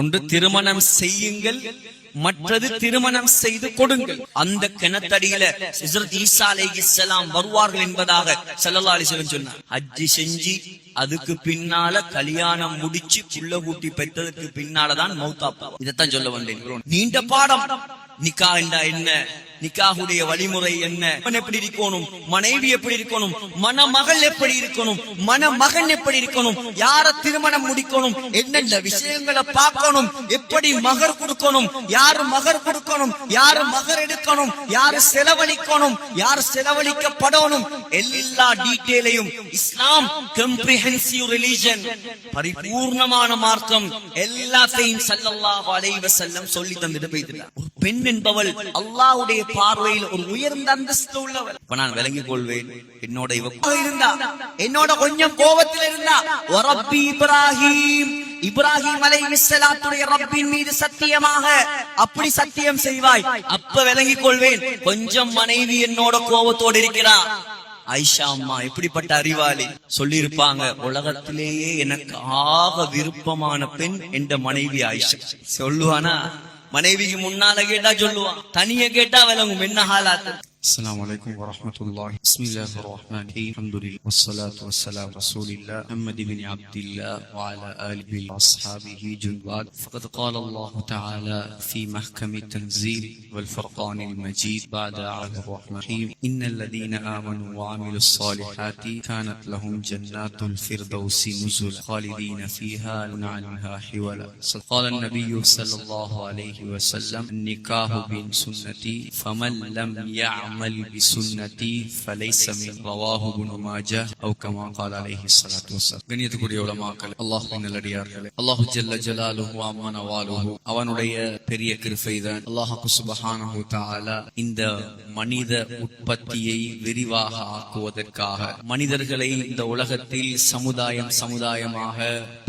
ஒன்று திருமணம் செய்யுங்கள். மற்றது திருமணம் செய்து கொடுங்கள். அந்த கிணத்தடியில ஈசா அலைஹிஸ்ஸலாம் வருவார்கள் என்பதாக ஸல்லல்லாஹு அலைஹி வஸல்லம் சொன்னார். ஹஜ்ஜி செஞ்சு அதுக்கு பின்னால கல்யாணம் முடிச்சு புள்ள கூட்டி பெற்றதுக்கு பின்னாலதான் மௌத்தா இதைத்தான் சொல்ல வந்தேன். நீண்ட பாடம். நிக்கா என்றா என்ன? நிக்காகுடைய வழிமுறை என்ன? எப்படி இருக்கணும்? மனைவி எப்படி இருக்கணும்? மணமகள் எப்படி இருக்கணும்? மணமகன் எப்படி இருக்கணும்? யார திருமணம் முடிக்கணும்? என்னென்ன விஷயங்களை பார்க்கணும்? எப்படி மகர் கொடுக்கணும்? யாரு மகர் கொடுக்கணும்? யாரு மகர் எடுக்கணும்? யாரு செலவழிக்கணும்? யார் செலவழிக்கப்படணும்? எல்லா டீட்டெயிலையும் இஸ்லாம் கம்ப்ரிஹென்சிவ் ரிலிஜன் பரிபூர்ணமான மார்க்கம் எல்லாத்தையும் ஸல்லல்லாஹு அலைஹி வஸல்லம் சொல்லி தந்துட்டு போயிட்டார் பெண் என்பவள் அல்லாவுடைய பார்வையில் ஒரு உயர்ந்த அந்தஸ்து உள்ளவள். இப்ப நான் விளங்கிக் கொள்வேன் என்னோட இவ இருந்தா என்னோட கொஞ்சம் கோபத்தில் இருந்தா ஒரப்பி இப்ராஹிம் இப்ராஹிம் அலை அலைஹிஸ்ஸலாத்துடைய ரப்பின் மீது சத்தியமாக அப்படி சத்தியம் செய்வாய். அப்ப விளங்கிக் கொள்வேன் கொஞ்சம் மனைவி என்னோட கோபத்தோடு இருக்கிறா. ஐஷா அம்மா எப்படிப்பட்ட அறிவாளி. சொல்லி இருப்பாங்க உலகத்திலேயே எனக்கு ஆக விருப்பமான பெண் என்ற மனைவி ஆயிஷா சொல்லுவானா? மனைவிக்கு முன்னால கேட்டா சொல்லுவான். தனிய கேட்டா விளங்கும். என்ன ஹாலாத்து? السلام عليكم ورحمة الله. بسم الله الرحمن الرحيم. الحمد لله. والصلاة والسلام رسول الله محمد بن عبد الله وعلى آله وأصحابه جنبات فقد قال الله تعالى في محكم التنزيل والفرقان المجيد بعد أعوذ الرحمن الرحيم. إن الذين آمنوا وعملوا الصالحات كانت لهم جنات الفردوس نزل خالدين فيها لا عنها حولا. قال النبي صلى الله عليه وسلم النكاح بين سنتي فمن لم يعمل بسنتي فليس من رواه ابن ماجه او كما قال عليه الصلاه والسلام கண்ணியத்துக்குரிய உலமாக்கள் அல்லாஹ்வின் நல்லடியார்களே அல்லாஹ் ஜல்ல ஜலாலுஹு அம்மன வாலுஹு அவனுடைய பெரிய கிருபைதான் அல்லாஹ் சுப்ஹானஹு தஆலா இந்த மனித உற்பத்தியை விரிவாக ஆக்குவதற்காக மனிதர்களை இந்த உலகத்தில் சமுதாயம் சமுதாயமாக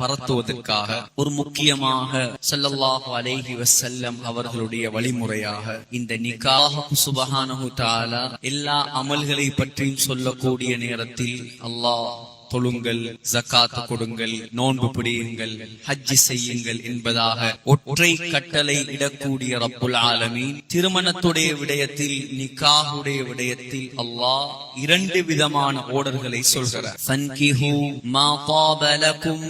பரத்துவதற்காக ஒரு முக்கியமாக ஸல்லல்லாஹு அலைஹி வஸல்லம் அவர்களுடைய வழிமுறையாக இந்த நிக்காஹ் சுபஹானஹு தஆலா எல்லா அமல்களை பற்றியும் சொல்லக்கூடிய நேரத்தில் அல்லாஹ் தொழுங்கள் ஜக்காத்து கொடுங்கள் நோன்பு பிடியுங்கள் ஹஜ்ஜி செய்யுங்கள் என்பதாக ஒற்றை கட்டளை இடக்கூடிய ரப்புல் ஆலமீன் திருமணத்துடைய விடயத்தில் நிக்காஹுடைய விடயத்தில் அல்லாஹ் இரண்டு விதமான ஓடர்களை சொல்கிறார். ஃபன்கிஹு மா தாப லகும்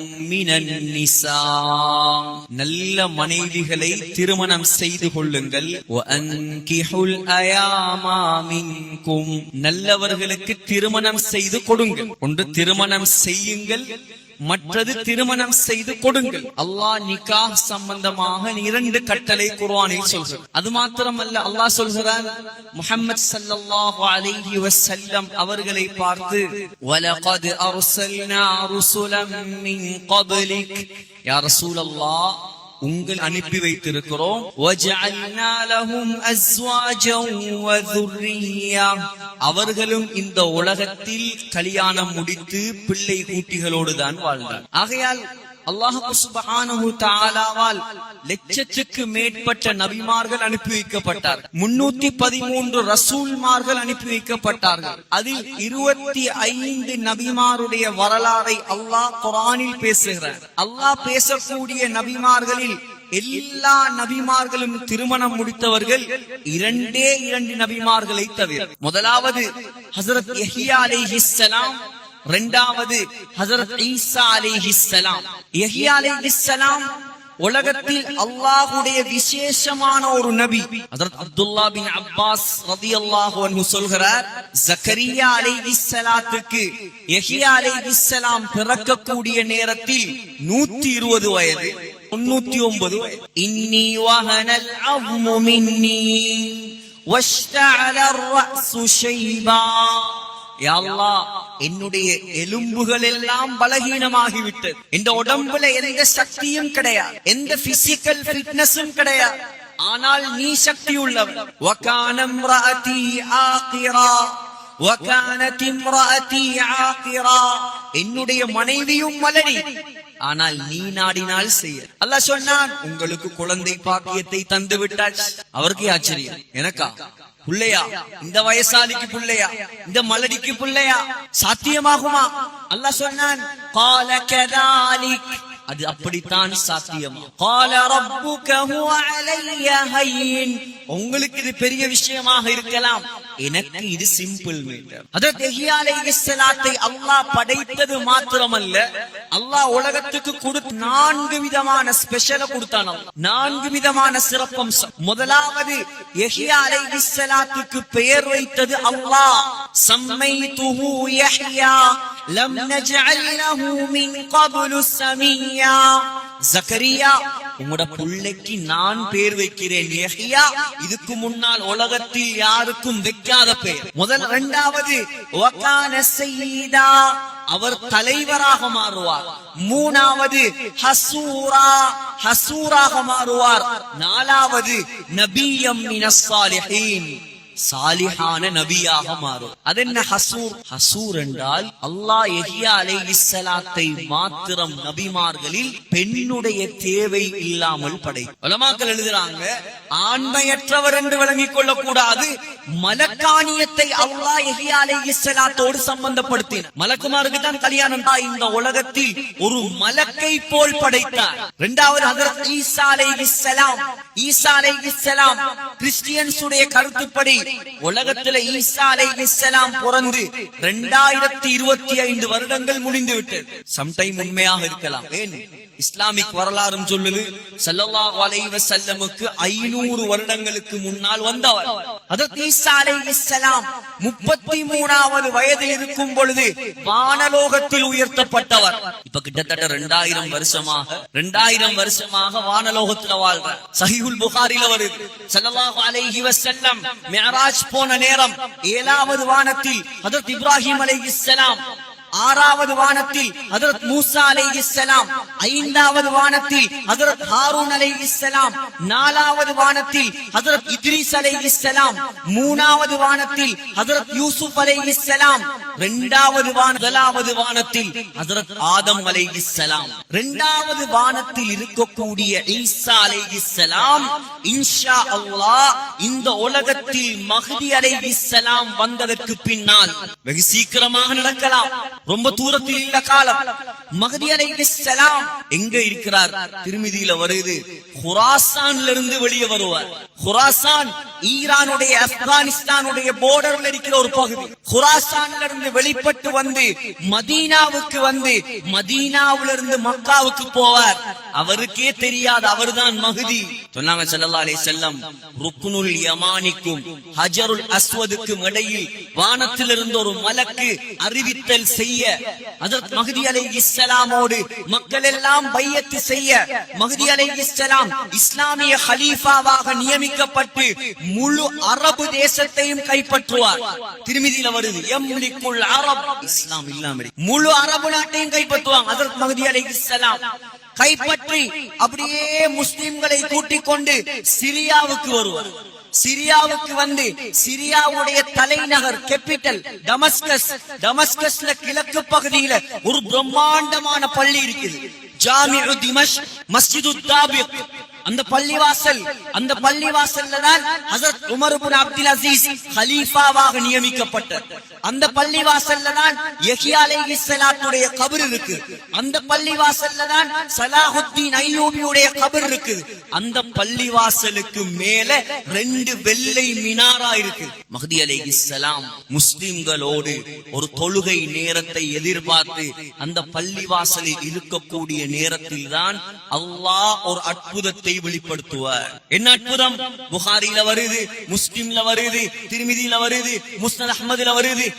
நல்ல மனைவிகளை திருமணம் செய்து கொள்ளுங்கள். நல்லவர்களுக்கு திருமணம் செய்து கொடுங்கள். ஒன்று திருமணம் திருமணம் செய்யுங்கள். மற்றது திருமணம் செய்து கொடுங்கள். அல்லாஹ் நிக்காஹ் சம்பந்தமாக இரண்டு கட்டளை குர்ஆனில் சொல்கிறார் அது மாத்திரமல்ல அல்லாஹ் சொல்கிறார் முஹம்மது ஸல்லல்லாஹு அலைஹி வஸல்லம் அவர்களை பார்த்து வலகத் அர்சல்னா ருசுலம் மின் கப்லிக் யா ரசூலல்லாஹ் உங்கள் அனுப்பி வைத்திருக்கிறோம். அவர்களும் இந்த உலகத்தில் கல்யாணம் முடித்து பிள்ளை கூட்டிகளோடு தான் வாழ்ந்தார் ஆகையால் அல்லாஹு சுபஹானஹு தஆலாவால் லட்சத்துக்கு மேற்பட்ட நபிமார்கள் அனுப்பி வைக்கப்பட்டார் முன்னூத்தி பதிமூன்று ரசூல்மார்கள் அனுப்பி வைக்கப்பட்டார்கள். அதில் இருபத்தி ஐந்து நபிமாருடைய வரலாறை அல்லாஹ் குரானில் பேசுகிறார். அல்லாஹ் பேசக்கூடிய நபிமார்களில் எல்லா நபிமார்களும் திருமணம் முடித்தவர்கள் இரண்டே இரண்டு நபிமார்களை தவிர. முதலாவது ஹசரத் எஹியா அலைஹிஸ்ஸலாம் இரண்டாவது ஹசரத் ஈசா அலைஹிஸ்ஸலாம் யஹ்யா அலைஹிஸ்ஸலாம் உலகத்தில் அல்லாஹுடைய விசேஷமான ஒரு நபி ஹஜரத் அப்துல்லா பின் அப்பாஸ் ரலியல்லாஹு அன்ஹு சொல்கிறார் ஜக்கரியா அலைஹிஸ்ஸலாத்துக்கு யஹ்யா அலைஹிஸ்ஸலாம் பிறக்கக்கூடிய நேரத்தில் 120 வயது 99 வயது இன்னி வஹனல் அவ்மு மின்னி வஷ்தஅல الرأس ஷைபா யா அல்லாஹ், என்னுடைய எலும்புகள் எல்லாம் பலகீனமாகிவிட்டது இந்த உடம்புல எந்த சக்தியும் கிடையாது எந்த பிசிக்கல் ஃபிட்னஸும் கிடையாது ஆனால் நீ சக்தி உள்ளவன் وَكَانَ امْرَأَتِي عَاقِرًا وَكَانَتِ امْرَأَتِي عَاقِرًا என்னுடைய மனைவியும் மலடி ஆனால் நீ நாடினால் செய்ய அல்லாஹ் சொன்னான் உங்களுக்கு குழந்தை பாக்கியத்தை தந்து விட்டாச்சு அவருக்கு ஆச்சரியம் எனக்கா பிள்ளையா? இந்த வயசாலிக்கு பிள்ளையா? இந்த மலடிக்கு பிள்ளையா? சாத்தியமாகுமா? அல்ல சொன்னான் பாலகதாலி அது அப்படித்தான் சாத்தியம். உங்களுக்கு இது பெரிய விஷயமாக இருக்கலாம். எனக்கு இது சிம்பிள் மேட்டர். அல்லாஹ் படைத்தது மாத்திரமல்ல. அல்லாஹ் உலகத்துக்கு கொடுத்து நான்கு விதமான ஸ்பெஷலை கொடுத்தான் நான்கு விதமான சிறப்பம்சம். முதலாவது எஹியா அலை இஸ்லாத்துக்கு பெயர் வைத்தது அல்லாஹ். சம்மை துஹு லம் நஜஅல் லஹு மின் கபுலு சமியா ஜக்கரியா ஜக்கரியா உங்களோட பிள்ளைக்கு நான் பேர் வைக்கிறேன். யஹ்யா இதுக்கு முன்னால் உலகத்தில் யாருக்கும் வைக்காத பெயர் முதல் இரண்டாவது அவர் தலைவராக மாறுவார். மூணாவது ஹசூரா ஹசூராக மாறுவார். நாலாவது நபியம் மினஸ் சாலிஹீன் நபியாக மாறும். அது என்ன ஹசூர்? ஹசூர் என்றால் அல்லாஹ் எஹியா அலைஹிஸ்ஸலாத்தை மாத்திரம் நபிமார்களில் பெண்ணுடைய தேவை இல்லாமல் படை உலமாக்கள் எழுதுறாங்க ஆண்மையற்றவர் என்று விளங்கிக் கொள்ளக்கூடாது. மலக்கானியத்தை அல்லாஹ் எஹியா அலைஹிஸ்ஸலாத்தோடு சம்பந்தப்படுத்தினார். மலக்குமாருக்கு தான் கல்யாணம். தான் இந்த உலகத்தில் ஒரு மலக்கை போல் படைத்தார். இரண்டாவது ஹஜரத் ஈசா அலைஹிஸ்ஸலாம் ஈசா அலைஹிஸ்ஸலாம் கிறிஸ்டியன்ஸ் உடைய கருத்துப்படி உலகத்துல ஈசா அலை இஸ்லாம் பிறந்து ரெண்டாயிரத்தி இருபத்தி ஐந்து வருடங்கள் முடிந்து விட்டது சம்டைம் உண்மையாக இருக்கலாம். ஏன்? இஸ்லாமிக் வரலாறும் சொல்லுது ஸல்லல்லாஹு அலைஹி வஸல்லமுக்கு 500 வருடங்களுக்கு முன்னால் வந்தவர். அதற்கு ஈசா அலை இஸ்லாம் முப்பத்தி மூணாவது வயது இருக்கும் பொழுது வானலோகத்தில் உயர்த்தப்பட்டவர். இப்ப கிட்டத்தட்ட 2000 வருஷமாக 2000 வருஷமாக வானலோகத்துல வாழ்றார். சஹீஹுல் புகாரில வருது ஸல்லல்லாஹு அலைஹி வஸல்லம் மிஅராஜ் போன நேரம் ஏழாவது வானத்தில் ஹஜரத் இப்ராஹிம் இஸ்லாம் ஆறாவது வானத்தில் ஹஜரத் மூசா அலை இஸ்லாம் ஐந்தாவது வானத்தில் ஹஜரத் ஹாரூன் அலை இஸ்லாம் நாலாவது வானத்தில் ஹஜரத் இத்ரீஸ் இஸ்லாம் மூணாவது வானத்தில் ஹஜரத் யூசுப் அலை இஸ்லாம் இரண்டாவது வான முதலாவது வானத்தில் ஹஜரத் ஆதம் அலை இஸ்லாம் இரண்டாவது வானத்தில் இருக்கக்கூடிய ஈசா அலை இஸ்லாம் இன்ஷா அல்லாஹ் இந்த உலகத்தில் மஹதி இஸ்லாம் வந்ததற்கு பின்னால் வெகு சீக்கிரமாக நடக்கலாம். ரொம்ப தூரத்தில் இல்ல காலம். மகதி அலைஹிஸ்ஸலாம் எங்க இருக்கிறார்? திருமிதியில வருது. ஹுராசான்ல இருந்து வெளியே வருவார். ஹுராசான் ஈரானுடைய ஆப்கானிஸ்தானுடைய போர்டர்ல இருக்கிற ஒரு பகுதி. ஹுராசான்ல இருந்து வெளிப்பட்டு வந்து மதீனாவுக்கு வந்து மதீனாவுல இருந்து மக்காவுக்கு போவார். அவருக்கே தெரியாது அவர்தான் மகுதி. சொன்னாங்க செல்லல்லா அலே செல்லம் ருக்னுல் யமானிக்கும் ஹஜருல் அஸ்வதுக்கும் இடையில் வானத்திலிருந்து ஒரு மலக்கு அறிவித்தல் செய்ய செய்ய. மகதி அலை இஸ்லாமோடு மக்கள் எல்லாம் பையத்து செய்ய. மகதி அலை இஸ்லாம் இஸ்லாமிய ஹலீஃபாவாக நியமிக்கப்பட்டு முழு அரபு தேசத்தையும் கைப்பற்றுவார். திருமதியில வருது எம்லிக்குள் அரப். இஸ்லாம் இல்லாம முழு அரபு நாட்டையும் கைப்பற்றுவாங்க அதற்கு மகதி அலை இஸ்லாம் கைப்பற்றி அப்படியே முஸ்லிம்களை கூட்டிக் கொண்டு சிரியாவுக்கு வருவார். சிரியாவுக்கு வந்து சிரியாவுடைய தலைநகர் கேபிட்டல் டமஸ்கஸ் டமஸ்கஸ்ல கிழக்கு பகுதியில ஒரு பிரம்மாண்டமான பள்ளி இருக்குது. ஜாமிஉ திமஷ் மஸ்ஜிது தாபிக். அந்த பள்ளிவாசல் அந்த பள்ளிவாசல்ல தான் ஹசரத் உமர் இப்னு அப்துல் அசீஸ் ஹலீஃபாவாக நியமிக்கப்பட்டார் அந்த பள்ளிவாசல்ல தான் யஹ்யா அலைஹிஸ்ஸலாத்துடைய கபர் இருக்கு அந்த பள்ளிவாசல்ல தான் சலாஹுத்தீன் ஐயூபியுடைய கபர் இருக்கு அந்த பள்ளிவாசலுக்கு மேல ரெண்டு வெள்ளை மினாரா இருக்கு மஹதி அலைஹிஸ்ஸலாம் முஸ்லிம்களோடு ஒரு தொழுகை நேரத்தை எதிர்பார்த்து அந்த பள்ளிவாசலில் இருக்கக்கூடிய நேரத்தில் தான் அல்லாஹ் ஒரு அற்புதத்தை வெளிப்படுத்துவார். என்ன அற்புதம்? புகாரில வருது முஸ்லிம்ல வருது திருமிதியில வருது முஸ்னத் அஹமதுல வருது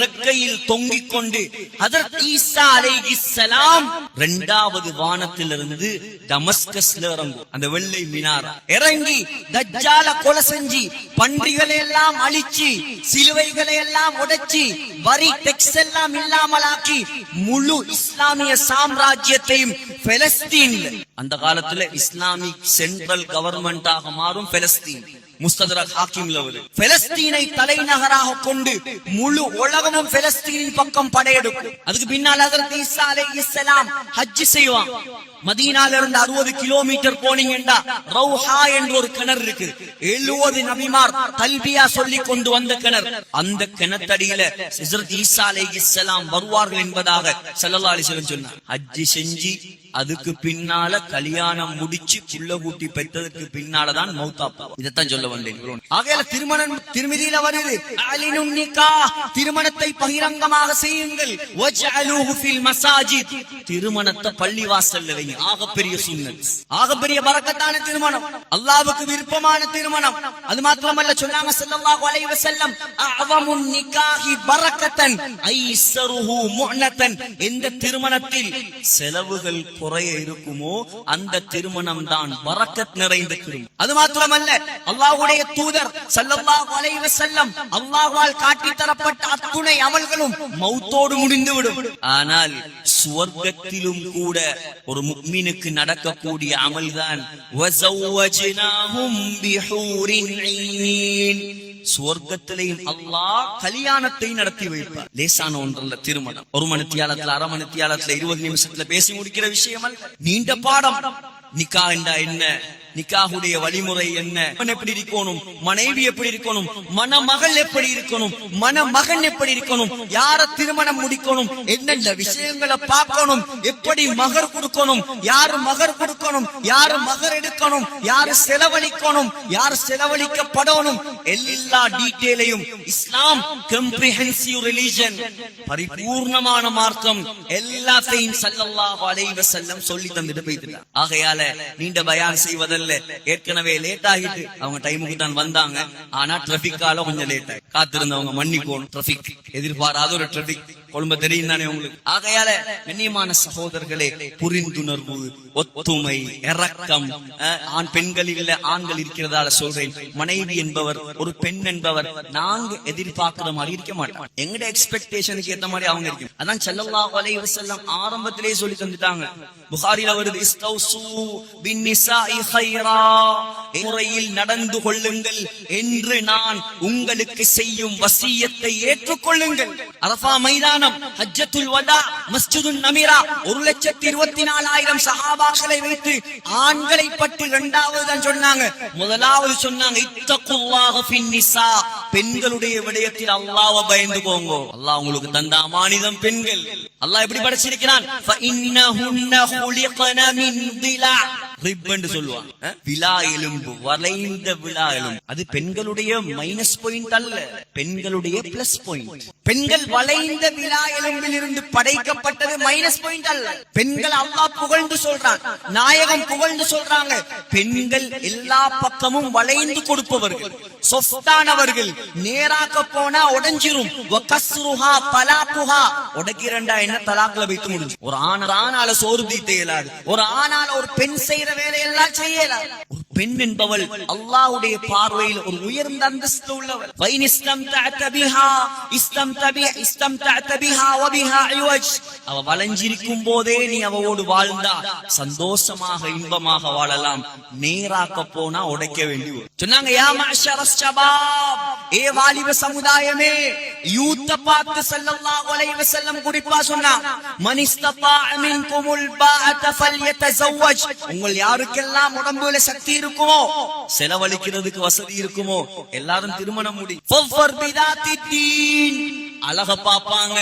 ரெக்கையில் தொங்கிக் கொண்டு அதற்கு ஈசா அலைஹிஸ்ஸலாம் இரண்டாவது வானத்திலிருந்து டமஸ்கஸ்ல இறங்கும். அந்த வெள்ளை மினாரா. இறங்கி தஜ்ஜால கொலை செஞ்சு பன்றிகளை எல்லாம் அழிச்சு சிலுவைகளை எல்லாம் உடைச்சி வரி டெக்ஸ் எல்லாம் இல்லாமலாக்கி முழு இஸ்லாமிய சாம்ராஜ்யத்தையும் பெலஸ்தீன் அந்த காலத்துல இஸ்லாமிக் சென்ட்ரல் கவர்மெண்ட் ஆக மாறும் பெலஸ்தீன். முஸ்ததரக் ஹாக்கிம்ல வருது பெலஸ்தீனை தலைநகராக கொண்டு முழு உலகமும் பெலஸ்தீனின் பக்கம் படையெடுக்கும். அதுக்கு பின்னால் ஹஜ்ரத் ஈசா அலைஹிஸ்ஸலாம் ஹஜ் செய்வான். மதீனால இருந்து அறுபது கிலோமீட்டர் போனீங்கன்னா ரவுஹா என்ற ஒரு கிணறு இருக்கு. எழுபது நபிமார் கல்வியா சொல்லி கொண்டு வந்த கிணறு. அந்த கிணத்தடியில ஹஜ்ரத் ஈசா இஸ்லாம் வருவார்கள் என்பதாக ஸல்லல்லாஹு அலைஹி சொன்னார். ஹஜ் செஞ்சு அதுக்கு பின்னால கல்யாணம் முடிச்சு புள்ள கூட்டி பெற்றதுக்கு பின்னாலதான் மௌத்தாப்பா இதைத்தான் சொல்ல வந்தேன் ஆகையால திருமணம் திருமதியில வருது திருமணத்தை பகிரங்கமாக செய்யுங்கள். மசாஜித். திருமணத்தை பள்ளி வாசல்ல வைங்க. ஆகப்பெரிய ஆகப்பெரிய பறக்கத்தான திருமணம். அல்லாவுக்கு விருப்பமான திருமணம். அது மாத்திரமல்ல சொன்னாங்க ஸல்லல்லாஹு அலைஹி வஸல்லம் அஅவமுன் நிக்காஹி பரக்கத்தன் ஐஸருஹு முஅனத்தன் எந்த திருமணத்தில் செலவுகள் குறைய இருக்குமோ அந்த திருமணம் தான் பரக்கத் நிறைந்த திருமணம். அது மாத்திரமல்ல அல்லாஹ்வுடைய தூதர் ஸல்லல்லாஹு அலைஹி வஸல்லம் அல்லாஹ்வால் காட்டி தரப்பட்ட அத்துணை அமல்களும் மௌத்தோடு முடிந்துவிடும். ஆனால் சுவர்க்கத்திலும் கூட ஒரு முக்மினுக்கு நடக்கக்கூடிய அமல்தான் வஸவ்வஜ்னாஹும் பிஹூரின் அல்லாஹ் கல்யாணத்தை நடத்தி வைப்பார். லேசான ஒன்றல்ல திருமணம். ஒரு மணித்தியாலத்துல அரை மணித்தியாலத்துல இருபது நிமிஷத்துல பேசி முடிக்கிற விஷயம் நீண்ட பாடம். நிக்கா என்றா என்ன? நிக்காஹுடைய வழிமுறை என்ன? எப்படி இருக்கணும்? மனைவி எப்படி இருக்கணும்? மணமகள் எப்படி இருக்கணும்? மணமகன் எப்படி இருக்கணும்? யார திருமணம் முடிக்கணும்? என்னென்ன விஷயங்களை பார்க்கணும்? எப்படி மகர் கொடுக்கணும்? யாரு மகர் கொடுக்கணும்? யாரு மகர் எடுக்கணும்? யாரு செலவழிக்கணும்? யார் செலவழிக்கப்படணும்? எல்லா டீட்டெயிலையும் இஸ்லாம் கம்ப்ரிஹென்சிவ் ரிலிஜன் பரிபூர்ணமான மார்க்கம் எல்லாத்தையும் சல்லல்லாஹு அலைஹி வஸல்லம் சொல்லி தந்துட்டு போயிட்டாங்க ஆகையால நீண்ட பயான் செய்வதல்ல ஏற்கனவே லேட் ஆகிட்டு அவங்க டைமுக்கு தான் வந்தாங்க. ஆனா டிராபிக்கால கொஞ்சம் லேட் ஆகி காத்திருந்தவங்க மன்னிக்கோணும் டிராபிக் எதிர்பாராத ஒரு டிராபிக் கொழும்ப தெரியும் தானே உங்களுக்கு? ஆகையால கண்ணியமான சகோதரர்களே புரிந்துணர்வு ஒத்துமை இறக்கம் ஆண் பெண்களில் ஆண்கள் இருக்கிறதால சொல்றேன். மனைவி என்பவர் ஒரு பெண் என்பவர் நாங்க எதிர்பார்க்கிற மாதிரி இருக்க மாட்டோம் எங்கட எக்ஸ்பெக்டேஷனுக்கு ஏத்த மாதிரி அவங்க இருக்கும். அதான் செல்லல்லா வலை வஸல்லம் ஆரம்பத்திலே சொல்லி தந்துட்டாங்க. புகாரில வருது இஸ்தௌசு முறையில் நடந்து கொள்ளுங்கள் என்று நான் உங்களுக்கு செய்யும் வசியத்தை ஏற்றுக்கொள்ளுங்கள். அரபா மைதானம் ஹஜ்ஜத்துல் வதா மஸ்ஜிதுன் நமீரா ஒரு லட்சத்தி இருபத்தி நாலாயிரம் சஹாபாக்களை வைத்து ஆண்களை பற்றி இரண்டாவது தான் சொன்னாங்க. முதலாவது சொன்னாங்க இத்தகுல்லாஹ ஃபின் நிசா. பெண்களுடைய விடயத்தில் அல்லாவை பயந்து போங்க. அல்லாஹ் உங்களுக்கு தந்த மானிதம் பெண்கள். அல்லாஹ் எப்படி படைச்சிருக்கிறான்? வளைந்த விழா எலும்பு. பெண்களுடைய மைனஸ் பெண்களுடைய பிளஸ் பெண்கள் வளைந்த விழா எலும்பில் இருந்து படைக்கப்பட்டது மைனஸ் பெண்கள் அல்லா புகழ்ந்து சொல்றான். நாயகம் புகழ்ந்து சொல்றாங்க. பெண்கள் எல்லா பக்கமும் வளைந்து கொடுப்பவர்கள். சொத்தானவர்கள் நேராக்க போனா உடைஞ்சிரும். வகஸ்ருஹா தலாக்குஹா. உடைக்கிறண்டா என்ன தலாக்குல வைத்து முடிஞ்சு. ஒரு ஆண் ஆணால சோறு தீட்ட இயலாது. ஒரு ஆணால ஒரு பெண் செய்யற வேலையெல்லாம் செய்யலாம். ஒரு பெண் என்பவள் அல்லாஹ்வுடைய பார்வையில் ஒரு உயர்ந்த அந்தஸ்து உள்ளவள். வைன் இஸ்தம்தஅத பிஹா இஸ்தம்தபி இஸ்தம்தஅத பிஹா வபிஹா இவஜ். அவ வளைஞ்சிருக்கும் போதே நீ அவவோடு வாழ்ந்தா சந்தோஷமாக இன்பமாக வாழலாம். நேராக்க போனா உடைக்க வேண்டி சொன்னாங்க யா மாஷரஸ் ஷபாப் ஏ வாலிப சமுதாயமே யூத்த பார்த்து ஸல்லல்லாஹு அலைஹி வஸல்லம் குறிப்பா சொன்னா மன் இஸ்ததாஅ மின்குமுல் பாஅத ஃபல்யதஸவ்வஜ். உங்கள் யாருக்கெல்லாம் உடம்புல சக்தி இருக்குமோ செலவழிக்கிறதுக்கு வசதி இருக்குமோ எல்லாரும் திருமணம் முடி ஃபஃபர் பிதாத்தி தீன் அழக பாப்பாங்க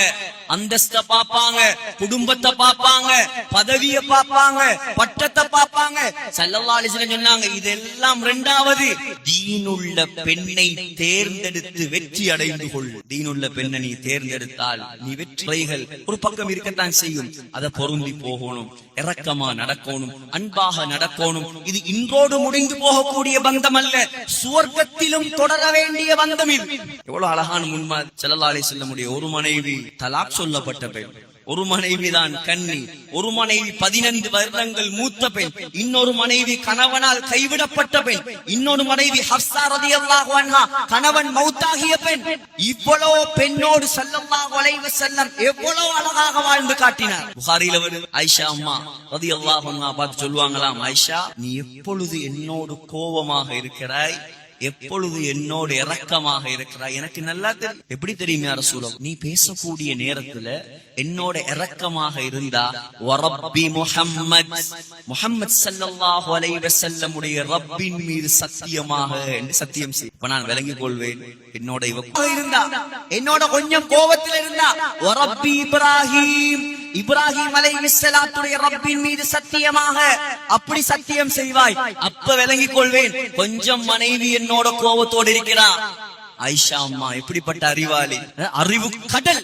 அந்தஸ்த பாப்பாங்க குடும்பத்தை பாப்பாங்க பதவிய பாப்பாங்க பட்டத்தை பாப்பாங்க. ஸல்லல்லாஹு சொன்னாங்க இதெல்லாம் இரண்டாவது தீனுள்ள பெண்ணை தேர்ந்தெடுத்து வெற்றி அடைந்து கொள். தீனுள்ள பெண்ணை நீ தேர்ந்தெடுத்தால் நீ வெற்றிகள் ஒரு பக்கம் இருக்கத்தான் செய்யும். அதை பொருந்தி போகணும் இரக்கமா நடக்கணும் அன்பாக நடக்கணும். இது இன்றோடு முடிந்து போகக்கூடிய பந்தம் அல்ல சுவர்க்கத்திலும் தொடர வேண்டிய பந்தம் இது. எவ்வளவு அழகான முன்மாதிரி ஸல்லல்லாஹு செல்லும் வஸல்லமுடைய ஒரு மனைவி தலாக் சொல்லப்பட்ட பெண். ஒரு மனைவி தான் கன்னி. ஒரு மனைவி பதினைந்து வருடங்கள் மூத்த பெண். இன்னொரு மனைவி கணவனால் கைவிடப்பட்ட பெண். இன்னொரு மனைவி ஹப்சா ரதி அன்ஹா கணவன் மௌத்தாகிய பெண். இவ்வளவு பெண்ணோடு செல்லம்மா வளைவ செல்லம் எவ்வளவு அழகாக வாழ்ந்து காட்டினார். புகாரில வருது ஐஷா அம்மா ரதி அல்லாஹ் பார்த்து சொல்லுவாங்களாம் ஐஷா நீ எப்பொழுது என்னோடு கோபமாக இருக்கிறாய்? எப்பொழுது என்னோடு இறக்கமாக இருக்கிறாய்? எனக்கு நல்லா தெரியும் எப்படி தெரியும் யார சூழல் நீ பேசக்கூடிய நேரத்துல என்னோட இறக்கமாக இருந்தா வரப்பி முஹம்மத் முஹம்மத் ஸல்லல்லாஹு அலைஹி வஸல்லம் ரப்பின் மீது சத்தியமாக என்று சத்தியம் செய். இப்ப நான் விளங்கிக் கொள்வேன் என்னோட இவ இருந்தா என்னோட கொஞ்சம் கோபத்தில் இருந்தா வரப்பி இப்ராஹிம் இப்ராஹிம் அலைஹிஸ்ஸலாத்துடைய ரப்பின் மீது சத்தியமாக அப்படி சத்தியம் செய்வாய். அப்ப விளங்கிக் கொள்வேன் கொஞ்சம் மனைவி என்னோட கோபத்தோடு இருக்கிறான் ஐஷா அம்மா எப்படிப்பட்ட அறிவாளி? அறிவு கடல்.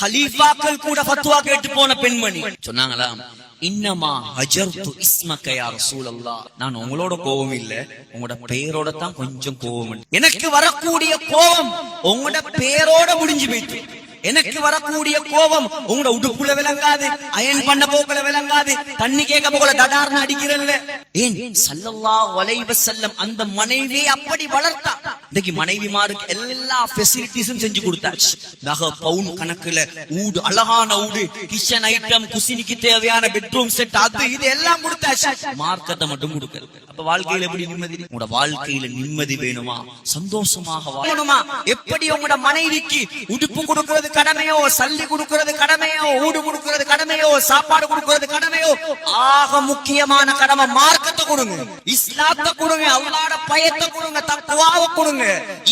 ஹலீஃபாக்கள் கூட ஃபத்வா கேட்டு போன பெண்மணி. சொன்னாங்களா இன்னமா ஹஜர்து இஸ்மக்கையா ரசூலல்லா நான் உங்களோட கோபம் இல்ல. உங்களோட பெயரோட தான் கொஞ்சம் கோபம் எனக்கு வரக்கூடிய கோபம் உங்களோட பெயரோட முடிஞ்சு போயிட்டு. எனக்கு வரக்கூடிய கோபம் உங்களோட உடுப்புல விளங்காது அயன் பண்ண போக்குல விளங்காது தண்ணி கேட்க போகல தடார்னு அடிக்கிறல்ல. ஏன்? சல்லல்லா வலைவ செல்லம் அந்த மனைவியை அப்படி வளர்த்தா. இன்னைக்கு மனைவிமாருக்கு எல்லா ஃபெசிலிட்டிஸும் செஞ்சு கொடுத்தாச்சு. நகை பவுன் கணக்குல ஊடு அழகான ஊடு கிச்சன் ஐட்டம் குசினிக்கு தேவையான பெட்ரூம் செட் அது இது எல்லாம் கொடுத்தாச்சு. மார்க்கத்தை மட்டும் கொடுக்கறது அப்ப வாழ்க்கையில எப்படி நிம்மதி? உங்களோட வாழ்க்கையில நிம்மதி வேணுமா? சந்தோஷமாக வாழணுமா எப்படி உங்களோட மனைவிக்கு உடுப்பு கொடுக்கிறது கடமையோ சல்லி கொடுக்கிறது கடமையோ ஊடு கொடுக்கிறது கடமையோ சாப்பாடு கொடுக்கிறது கடமையோ ஆக முக்கியமான கடமை மார்க்கத்தை கொடுங்க. இஸ்லாத்தை கொடுங்க அல்லாட பயத்தை கொடுங்க தக்குவாவை கொடுங்க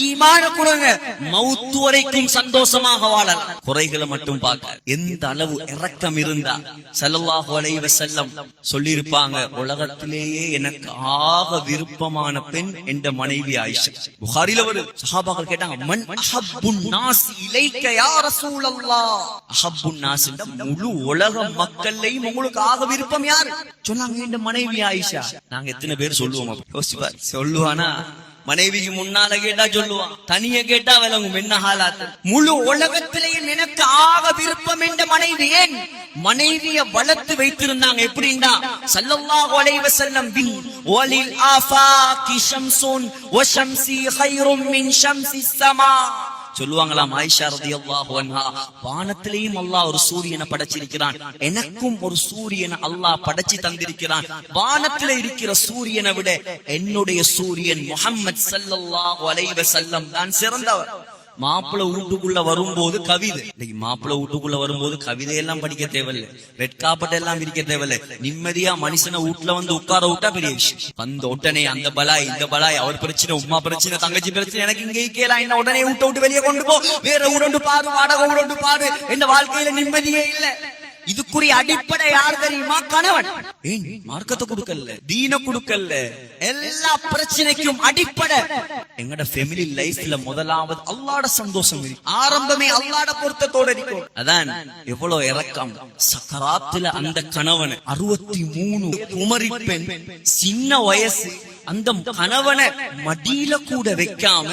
ஈமான கொடுங்க. மௌத்து வரைக்கும் சந்தோஷமாக வாழலாம். குறைகளை மட்டும் பார்க்க. எந்த அளவு இரக்கம் இருந்தா ஸல்லல்லாஹு அலைஹி வஸல்லம் சொல்லியிருப்பாங்க உலகத்திலேயே எனக்கு ஆக விருப்பமான பெண் என்ற மனைவி ஆயிஷா. புகாரில ஒரு சஹாபாக்கள் கேட்டாங்க மன் அஹப்புன் நாஸ் இலைக்க யா ரசூலல்லாஹ். அஹப்புன் நாஸ் முழு உலக மக்கள்லையும் உங்களுக்கு ஆக விருப்பம் யார்? சொன்னாங்க என்ற மனைவி ஆயிஷா. நாங்க எத்தனை பேர் சொல்லுவோம் யோசிப்பார் சொல்லுவானா? மனைவிக்கு முன்னால கேட்டா சொல்லுவான். தனிய கேட்டா விளங்கும். என்ன ஹாலாத்து? முழு உலகத்திலேயே எனக்கு ஆக விருப்பம் என்ற மனைவி ஏன்? மனைவிய வளர்த்து வைத்திருந்தாங்க. எப்படின்னா சல்லல்லாஹு அலைஹி வஸல்லம் பின் வலில் ஆஃபாகி ஷம்சுன் வ ஷம்சி மின் ஷம்சி ஸமா. சொல்லுவாங்களாம் ஆயிஷா ரதியல்லாஹு அன்ஹா வானத்திலேயும் அல்லாஹ் ஒரு சூரியனை படைச்சிருக்கிறான். எனக்கும் ஒரு சூரியனை அல்லாஹ் படைச்சு தந்திருக்கிறான். வானத்திலே இருக்கிற சூரியனை விட என்னுடைய சூரியன் முகம்மது ஸல்லல்லாஹு அலைஹி வஸல்லம் தான் சிறந்தவர். மாப்பிள்ளை வீட்டுக்குள்ள வரும்போது கவிதை. இன்னைக்கு மாப்பிள்ள வீட்டுக்குள்ள வரும்போது கவிதை எல்லாம் படிக்க தேவையில்லை. ரெட் காப்பட் எல்லாம் விரிக்க தேவையில்லை. நிம்மதியா மனுஷனை வீட்டுல வந்து உட்கார விட்டா பெரிய விஷயம். வந்த உடனே அந்த பலாய் இந்த பலாய் அவர் பிரச்சனை உமா பிரச்சனை தங்கச்சி பிரச்சனை எனக்கு இங்கே கேலாம் என்ன உடனே விட்டு விட்டு வெளியே கொண்டு போ. வேற உடண்டு பாரு வாடகை உடண்டு பாரு. என்ன வாழ்க்கையில நிம்மதியே இல்ல. இதுக்குரிய அடிப்படை யார் தெரியுமா? கணவன். மார்க்கத்தை கொடுக்கல தீன கொடுக்கல எல்லா பிரச்சனைக்கும் அடிப்படை. எங்கட ஃபேமிலி லைஃப்ல முதலாவது அல்லாட சந்தோஷம் ஆரம்பமே அல்லாட பொருத்தத்தோட இருக்கும் அதான் எவ்வளவு இறக்கம். சக்கராத்துல அந்த கணவன் அறுபத்தி மூணு குமரி பெண் சின்ன வயசு அந்த கணவனை மடியில கூட வைக்காம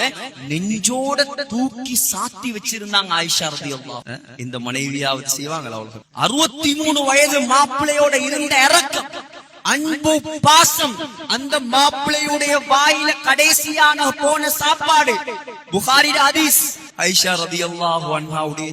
நெஞ்சோட தூக்கி சாத்தி வச்சிருந்தாங்க ஆயிஷா ரதி இந்த மனைவியாவது செய்வாங்களா அவர்கள்? அறுபத்தி மூணு வயது மாப்பிள்ளையோட இருந்த இறக்கம் அன்பு பாசம் அந்த மாப்பிள்ளையுடைய வாயில கடைசியான போன சாப்பாடு புகாரி ஹதீஸ். ஐஷா ரதியல்லாஹு அன்ஹாவுடைய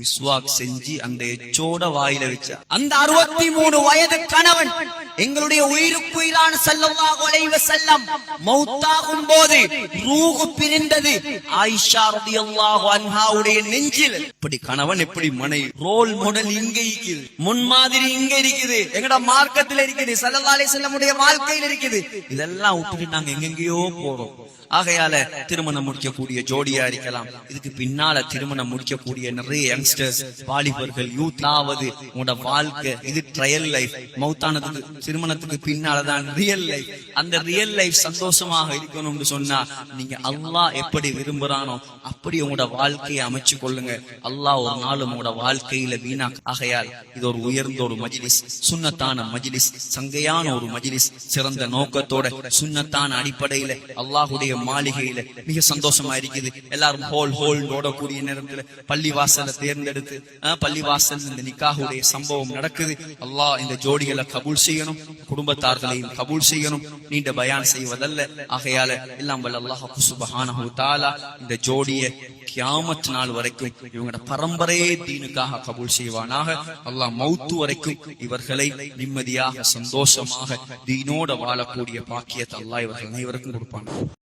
மிஸ்வாக் செஞ்சு அந்த எச்சோட வாயில வச்சா அந்த அறுபத்தி மூணு வயது கணவன் எங்களுடைய உயிருக்கு உயிரான ஸல்லல்லாஹு அலைஹி வஸல்லம் மௌத்தாகும் போது ரூஹு பிரிந்தது ஆயிஷா ரதியல்லாஹு அன்ஹாவுடைய நெஞ்சில் இப்படி கணவன் எப்படி மனைவி ரோல் மாடல் இங்க இருக்குது முன்மாதிரி இங்க இருக்குது எங்கட மார்க்கத்தில் இருக்குது வாழ்க்கையில் இருக்குது இதெல்லாம் விட்டுட்டு நாங்க எங்கெங்கேயோ போறோம் ஆகையால திருமணம் முடிக்கக்கூடிய ஜோடியா இருக்கலாம். இதுக்கு பின்னால திருமணம் முடிக்கக்கூடிய நிறைய யங்ஸ்டர்ஸ் வாலிபர்கள் யூத் ஆவது உங்களோட வாழ்க்கை இது ட்ரையல் லைஃப் மௌத்தானதுக்கு திருமணத்துக்கு பின்னாலதான் ரியல் லைஃப் அந்த ரியல் லைஃப் சந்தோஷமாக இருக்கணும்னு சொன்னா நீங்க அல்லாஹ் எப்படி விரும்புறானோ அப்படி உங்களோட வாழ்க்கையை அமைச்சு கொள்ளுங்க. அல்லாஹ் ஒரு நாள் உங்களோட வாழ்க்கையில வீணா ஆகையால் இது ஒரு உயர்ந்த ஒரு மஜிலிஸ் சுன்னத்தான மஜிலிஸ் சங்கையான ஒரு மஜிலிஸ் சிறந்த நோக்கத்தோட சுண்ணத்தான அடிப்படையில அல்லாஹுடைய மாளிகையில மிக சந்தோஷமா இருக்குது எல்லாரும் ஹோல் ஹோல் ஓடக்கூடிய நேரத்துல பள்ளி வாசலை தேர்ந்தெடுத்து அஹ், பள்ளி வாசல் இந்த நிக்காகுடைய சம்பவம் நடக்குது. அல்லாஹ் இந்த ஜோடிகளை கபூல் செய்யணும் குடும்பத்தார்களையும் கபூல் செய்யணும். நீண்ட பயான் செய்வதல்ல. ஆகையால எல்லாம் வல்ல அல்லாஹ் சுபஹானஹு தாலா இந்த ஜோடிய கியாமத் நாள் வரைக்கும் இவங்களோட பரம்பரையே தீனுக்காக கபூல் செய்வானாக. அல்லாஹ் மௌத்து வரைக்கும் இவர்களை நிம்மதியாக சந்தோஷமாக தீனோட வாழக்கூடிய பாக்கியத்தை அல்லாஹ் இவர்கள் அனைவருக்கும் கொடுப்பான்